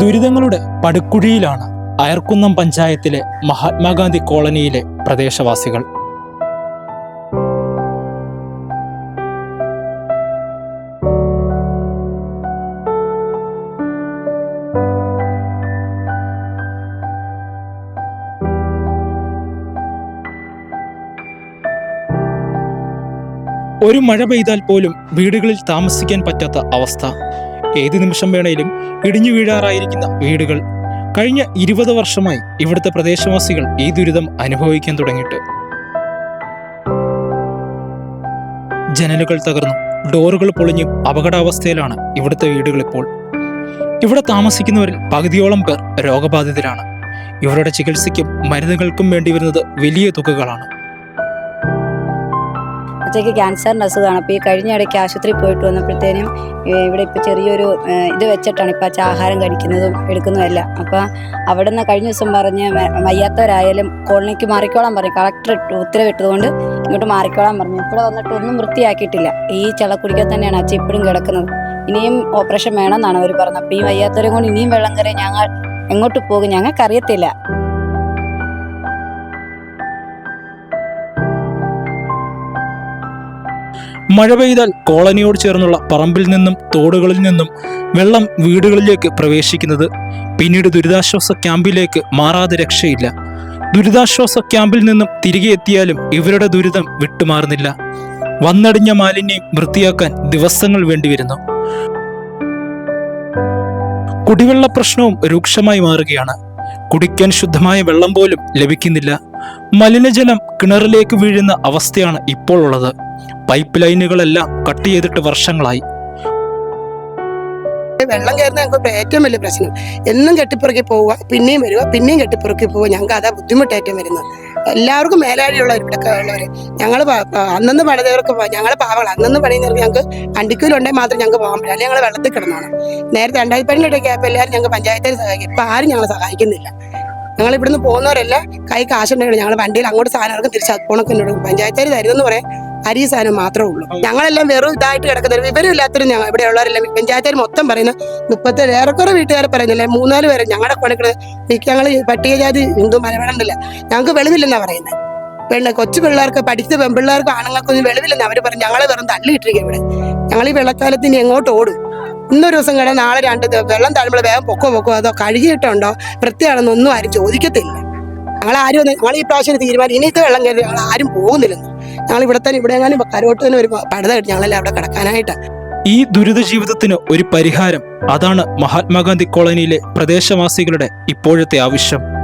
ദുരിതങ്ങളുടെ പടുക്കുഴിയിലാണ് അയർക്കുന്നം പഞ്ചായത്തിലെ മഹാത്മാഗാന്ധി കോളനിയിലെ പ്രദേശവാസികൾ. ഒരു മഴ പെയ്താൽ പോലും വീടുകളിൽ താമസിക്കാൻ പറ്റാത്ത അവസ്ഥ. ഏത് നിമിഷം വേണേലും ഇടിഞ്ഞു വീഴാറായിരിക്കുന്ന വീടുകൾ. കഴിഞ്ഞ ഇരുപത് വർഷമായി ഇവിടുത്തെ പ്രദേശവാസികൾ ഈ ദുരിതം അനുഭവിക്കാൻ തുടങ്ങിയിട്ട്. ജനലുകൾ തകർന്നു. ഡോറുകൾ പൊളിഞ്ഞും. അപകടാവസ്ഥയിലാണ് ഇവിടുത്തെ വീടുകൾ ഇപ്പോൾ. ഇവിടെ താമസിക്കുന്നവരിൽ പകുതിയോളം പേർ രോഗബാധിതരാണ്. ഇവരുടെ ചികിത്സയ്ക്കും മരുന്നുകൾക്കും വേണ്ടി വരുന്നത് വലിയ തുകകളാണ്. അച്ഛയ്ക്ക് ക്യാൻസറിന്റെ അസുഖമാണ് അപ്പോൾ ഈ കഴിഞ്ഞ ഇടയ്ക്ക് ആശുപത്രി പോയിട്ട് വന്നപ്പോഴത്തേനും ഇവിടെ ഇപ്പോൾ ചെറിയൊരു ഇത് വെച്ചിട്ടാണ് ഇപ്പോൾ അച്ഛൻ ആഹാരം കഴിക്കുന്നതും എടുക്കുന്നതും എല്ലാം. അപ്പോൾ അവിടെ നിന്ന് കഴിഞ്ഞ ദിവസം പറഞ്ഞ് വയ്യാത്തവരായാലും കോളനിക്ക് മാറിക്കോളാൻ പറഞ്ഞു. കളക്ടർ ഉത്തരവിട്ടതുകൊണ്ട് ഇങ്ങോട്ട് മാറിക്കോളാൻ പറഞ്ഞു. ഇവിടെ വന്നിട്ട് ഒന്നും വൃത്തിയാക്കിയിട്ടില്ല. ഈ ചളക്കുടിക്കൽ തന്നെയാണ് അച്ഛൻ ഇപ്പോഴും കിടക്കുന്നത്. ഇനിയും ഓപ്പറേഷൻ വേണമെന്നാണ് അവർ പറഞ്ഞത്. അപ്പോൾ ഈ വയ്യാത്തവരെ കൊണ്ട് ഇനിയും വെള്ളം കയറി ഞങ്ങൾ എങ്ങോട്ട് പോകും ഞങ്ങൾക്കറിയത്തില്ല. മഴ പെയ്താൽ കോളനിയോട് ചേർന്നുള്ള പറമ്പിൽ നിന്നും തോടുകളിൽ നിന്നും വെള്ളം വീടുകളിലേക്ക് പ്രവേശിക്കുന്നത്. പിന്നീട് ദുരിതാശ്വാസ ക്യാമ്പിലേക്ക് മാറാതെ രക്ഷയില്ല. ദുരിതാശ്വാസ ക്യാമ്പിൽ നിന്നും തിരികെ എത്തിയാലും ഇവരുടെ ദുരിതം വിട്ടുമാറുന്നില്ല. വന്നടിഞ്ഞ മാലിന്യം വൃത്തിയാക്കാൻ ദിവസങ്ങൾ വേണ്ടിവരുന്നു. കുടിവെള്ള പ്രശ്നവും രൂക്ഷമായി മാറുകയാണ്. കുടിക്കാൻ ശുദ്ധമായ വെള്ളം പോലും ലഭിക്കുന്നില്ല. മലിനജലം കിണറിലേക്ക് വീഴുന്ന അവസ്ഥയാണ് ഇപ്പോൾ ഉള്ളത്. പൈപ്പ് ലൈനുകളെല്ലാം കട്ട് ചെയ്തിട്ട് വർഷങ്ങളായി. വെള്ളം കയറുന്ന ഞങ്ങൾക്ക് ഏറ്റവും വലിയ പ്രശ്നം. എന്നും കെട്ടിപ്പുറക്കി പോവുക പിന്നെയും വരിക പിന്നെയും കെട്ടിപ്പുറക്കി പോവുക. ഞങ്ങൾക്ക് അതാ ബുദ്ധിമുട്ട് ഏറ്റവും വരുന്നത്. എല്ലാവർക്കും മേലാഴിയുള്ളവർ ഇവിടെ ഉള്ളവർ ഞങ്ങൾ അന്നന്ന് പണിതവർക്ക് ഞങ്ങൾ പാവങ്ങൾ. അന്നന്ന് പണിയുന്നവർക്ക് ഞങ്ങൾക്ക് വണ്ടിക്കൂലുണ്ടെങ്കിൽ മാത്രം ഞങ്ങൾക്ക് പോകാൻ പറ്റില്ല. അല്ലെങ്കിൽ ഞങ്ങൾ വെള്ളത്തിൽ കിടന്നാണ്. നേരത്തെ രണ്ടായിരത്തി ഗ്യാപ്പ് എല്ലാവരും ഞങ്ങൾക്ക് പഞ്ചായത്തിൽ സഹായിക്കും. ഇപ്പം ആരും ഞങ്ങളെ സഹായിക്കുന്നില്ല. ഞങ്ങൾ ഇവിടുന്ന് പോകുന്നവരെല്ലാം. കൈ കാശുണ്ടെങ്കിൽ ഞങ്ങൾ വണ്ടിയിൽ അങ്ങോട്ട് സാധനം ഇറക്കും. തിരിച്ച് എന്നോട് പഞ്ചായത്തുകാർ പറയാൻ അരി സാധനം മാത്രമേ ഉള്ളൂ. ഞങ്ങളെല്ലാം വെറും ഇതായിട്ട് കിടക്കുന്നത് വിവരം ഇല്ലാത്തവരും ഞങ്ങൾ ഇവിടെ ഉള്ളവരെല്ലാം പഞ്ചായത്തുകാർ മൊത്തം പറയുന്ന മുപ്പത്തേഴ് ഏറെക്കുറെ വീട്ടുകാർ പറയുന്നില്ല? മൂന്നാൽ പേര് ഞങ്ങളുടെ കൊണക്കിട ഞങ്ങൾ പട്ടികജാതി ഹിന്ദു മലയാളമില്ല ഞങ്ങൾക്ക് വെളിവില്ലെന്നാ പറയുന്നത് പെണ്ണ് കൊച്ചു പിള്ളേർക്ക് പഠിച്ച പെൺപിള്ളേർക്ക് ആണുങ്ങൾക്കൊന്നും വെളിവില്ലെന്ന് അവർ പറഞ്ഞു ഞങ്ങളെ വെറും തള്ളിയിട്ടിരിക്കുക ഇവിടെ. ഞങ്ങൾ ഈ വെള്ളക്കാലത്തിന് എങ്ങോട്ട് ഓടും? ഇന്നൊരു ദിവസം കഴിഞ്ഞാൽ നാളെ രണ്ട് വെള്ളം താഴുമ്പോൾ വേഗം പൊക്കോ പൊക്കോ അതോ കഴുകിയിട്ടുണ്ടോ? വൃത്തിയാണെന്നൊന്നും ആരും ചോദിക്കത്തില്ല. ഞങ്ങൾ ആരും ഞങ്ങൾ ഈ പ്രാവശ്യം തീരുമാനം ഇനിയത്തെ വെള്ളം കയറി ഞങ്ങൾ ആരും പോകുന്നില്ലെന്ന്. ഞങ്ങൾ ഇവിടെ തന്നെ ഇവിടെ എങ്ങാനും കരോട്ട് തന്നെ ഒരു പടുത കിട്ടി ഞങ്ങളെല്ലാം അവിടെ കിടക്കാനായിട്ട്. ഈ ദുരിത ജീവിതത്തിന് ഒരു പരിഹാരം അതാണ് മഹാത്മാഗാന്ധി കോളനിയിലെ പ്രദേശവാസികളുടെ ഇപ്പോഴത്തെ ആവശ്യം.